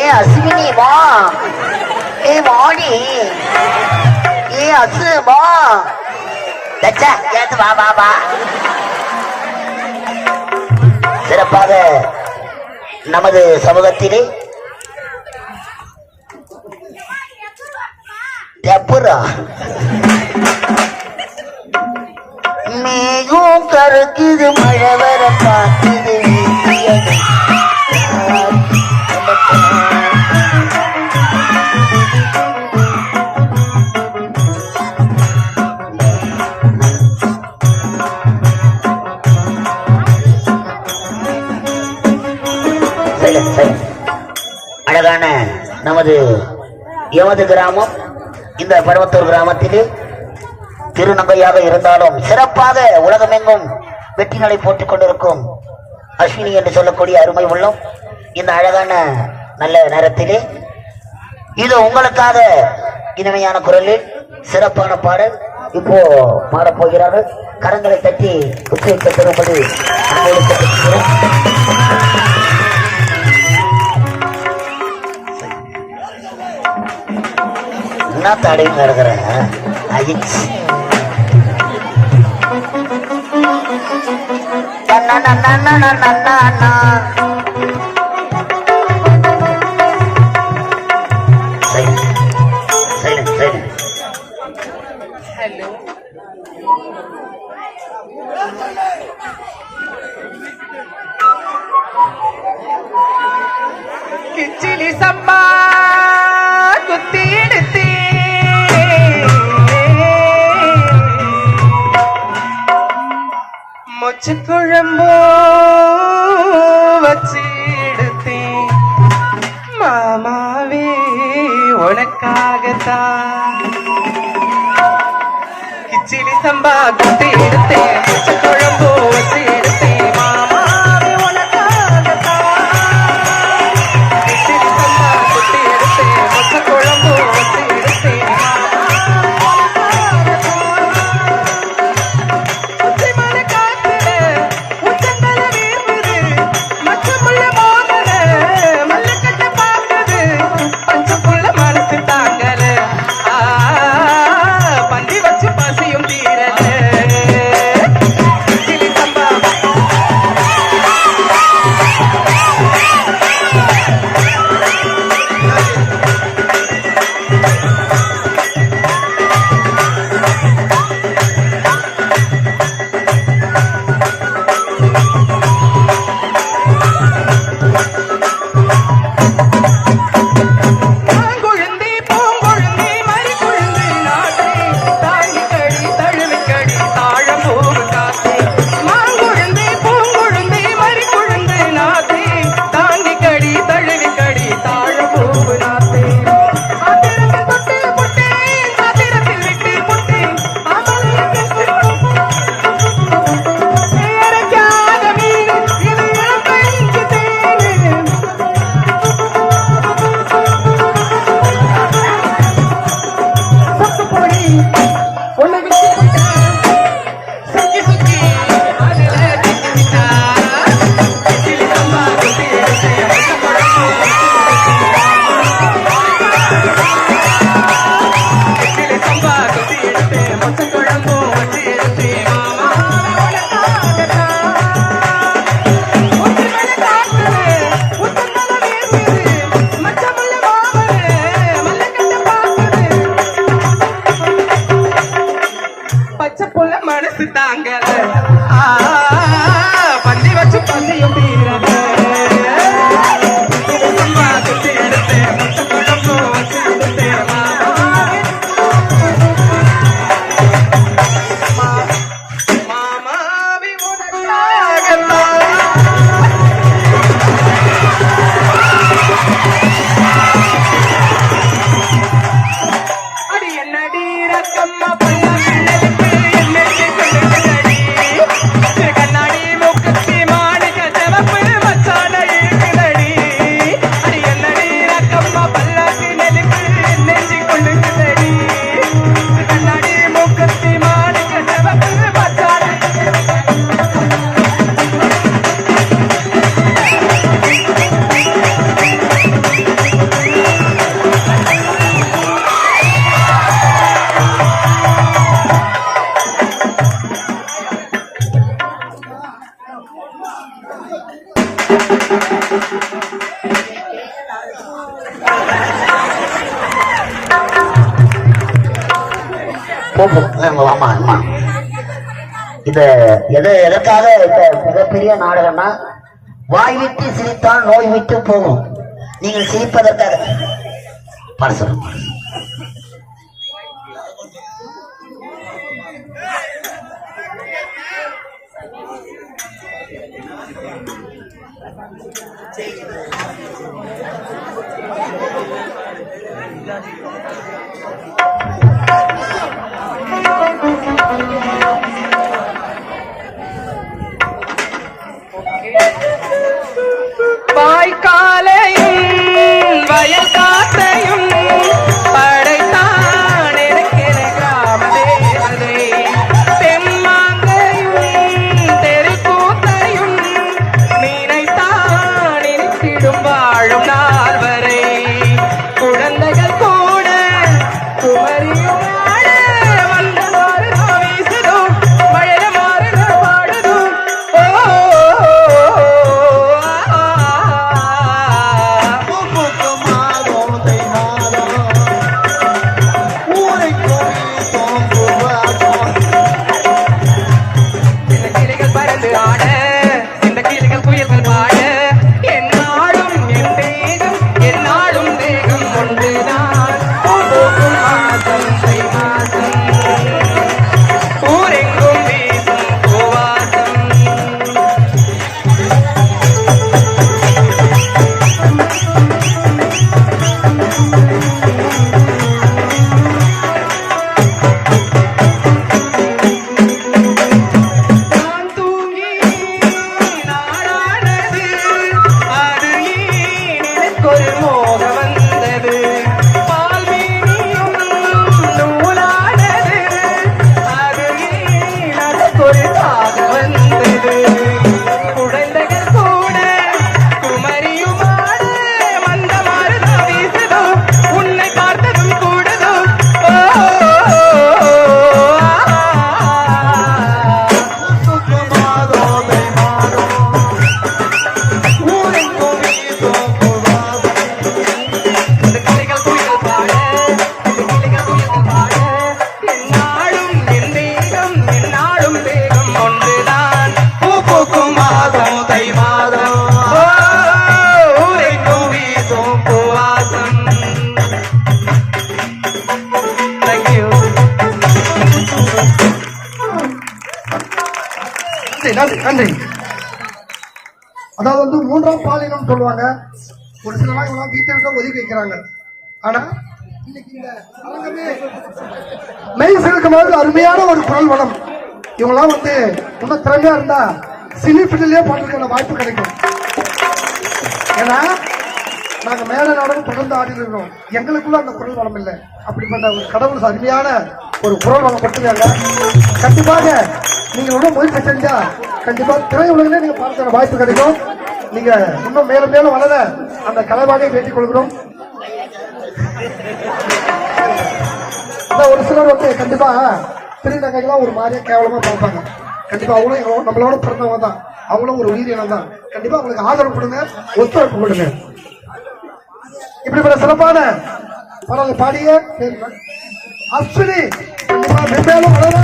ஏ அஸ்வினி வா. ஏ வாடி. ஏ அசு வா. லட்சா ஏத்து வா வா வா. சிறப்பாக நமது சமூகத்திலே டப்புரா மேகம் கருக்குது மழை வரப்பா. நமது எமது கிராமம் இந்த பருவத்தூர் கிராமத்திலே திருநங்கையாக இருந்தாலும் சிறப்பாக உலகமெங்கும் வெற்றி போட்டுக் கொண்டிருக்கும் அஸ்வினி என்று சொல்லக்கூடிய அருமை உள்ளம். இந்த அழகான நல்ல நேரத்திலே இது உங்களுக்காக இனிமையான குரலில் சிறப்பான பாடல் இப்போ பாடப்போகிறார்கள் கரங்களை தட்டி உச்சரிக்க பெறும்படி என்ன தடையும் கிடக்குற அண்ணா மொச்சு குழம்போ மாமாவே உனக்காகத்தான் கிச்சிலி சம்பா குத்தி எடுத்தேன் ஆமா, ஆமா ஆமா இது எது எதற்காக மிகப்பெரிய நாடகம்னா வாய் விட்டு சிரித்தால் நோய் விட்டு போகும். நீங்கள் சிரிப்பதற்காக. பாட சொல்லுங்க. pamilya. நன்றி நன்றி. நன்றி அதாவது வந்து மூன்றாம் பாலினம் சொல்லுவாங்க. ஒரு சில நாள் இவங்கெல்லாம் வீட்டை விட்டு ஒதுக்கி வைக்கிறாங்க. ஆனா இன்னைக்கு இந்த அரங்கமே மெய் சிலுக்கும் போது அருமையான ஒரு குரல் வளம் இவங்கெல்லாம் வந்து இன்னும் திறமையா இருந்தா சினி பிள்ளையே பாடுறதுக்கான வாய்ப்பு கிடைக்கும். ஏன்னா நாங்க மேல நாடகம் தொடர்ந்து ஆடி இருக்கிறோம். எங்களுக்குள்ள அந்த குரல் வளம் இல்லை. அப்படிப்பட்ட ஒரு கடவுள் அருமையான ஒரு குரல் வளம் கொடுத்துருக்காங்க. கண்டிப்பாக நீங்க இன்னும் முயற்சி செஞ்சா கண்டிப்பா திரையுலகிலே நீங்க பார்க்கிற வாய்ப்பு கிடைக்கும். நீங்க இன்னும் மேலும் மேலும் வளர அந்த கலைவாகை வேண்டிக் கொள்கிறோம். ஒரு சிலர் வந்து கண்டிப்பா திருநங்கைகளாம் ஒரு மாதிரியா கேவலமா பார்ப்பாங்க. கண்டிப்பா அவங்களும் நம்மளோட பிறந்தவங்க தான். அவங்களும் ஒரு உயிரினம் தான். கண்டிப்பா அவங்களுக்கு ஆதரவு கொடுங்க ஒத்துழைப்பு கொடுங்க. இப்படிப்பட்ட சிறப்பான பாடலை பாடிய அஸ்வினி. மென்மேலும் வளர